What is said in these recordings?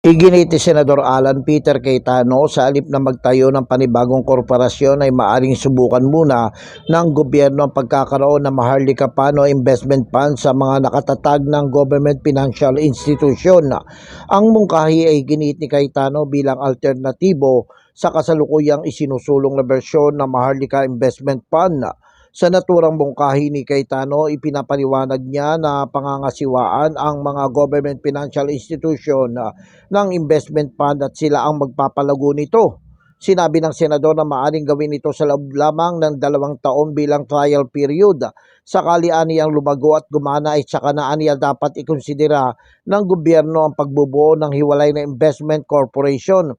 Iginiti Senador Alan Peter Cayetano sa alip na magtayo ng panibagong korporasyon ay maaring subukan muna ng gobyerno ang pagkakaroon ng Maharlika Pano Investment Fund sa mga nakatatag ng government financial institution. Ang mungkahi ay ginit ni Cayetano bilang alternatibo sa kasalukuyang isinusulong na bersyon ng Maharlika Investment Fund. Sa naturang mungkahi ni Cayetano, ipinapaliwanag niya na pangangasiwaan ang mga government financial institution ah, ng investment fund at sila ang magpapalago nito. Sinabi ng senador na maaring gawin ito sa loob lamang ng dalawang taon bilang trial period. Sakali aniyang lumago at gumana ay saka na aniya dapat ikonsidera ng gobyerno ang pagbubuo ng hiwalay na investment corporation.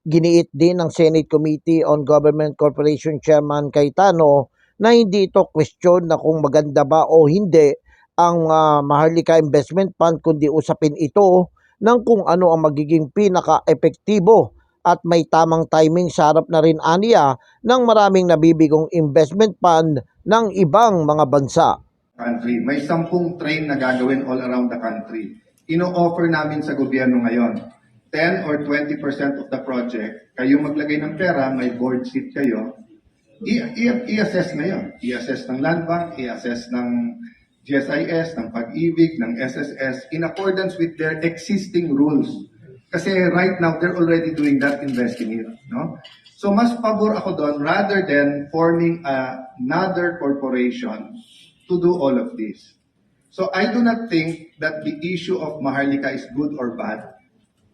Giniit din ng Senate Committee on Government Corporation Chairman Cayetano na hindi ito question na kung maganda ba o hindi ang ah, Maharlika Investment Fund kundi usapin ito ng kung ano ang magiging pinaka-epektibo at may tamang timing sa harap na rin aniya ng maraming nabibigong investment fund ng ibang mga bansa. country. May sampung train na gagawin all around the country. Ino-offer namin sa gobyerno ngayon, 10 or 20% of the project, kayo maglagay ng pera, may board seat kayo, i-assess na yun. I-assess ng Land Bank, i-assess ng GSIS, ng Pag-ibig, ng SSS, in accordance with their existing rules. Kasi right now, they're already doing that, investing it. No? So mas pabor ako doon rather than forming another corporation to do all of this. So I do not think that the issue of Maharlika is good or bad.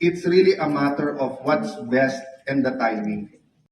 It's really a matter of what's best and the timing.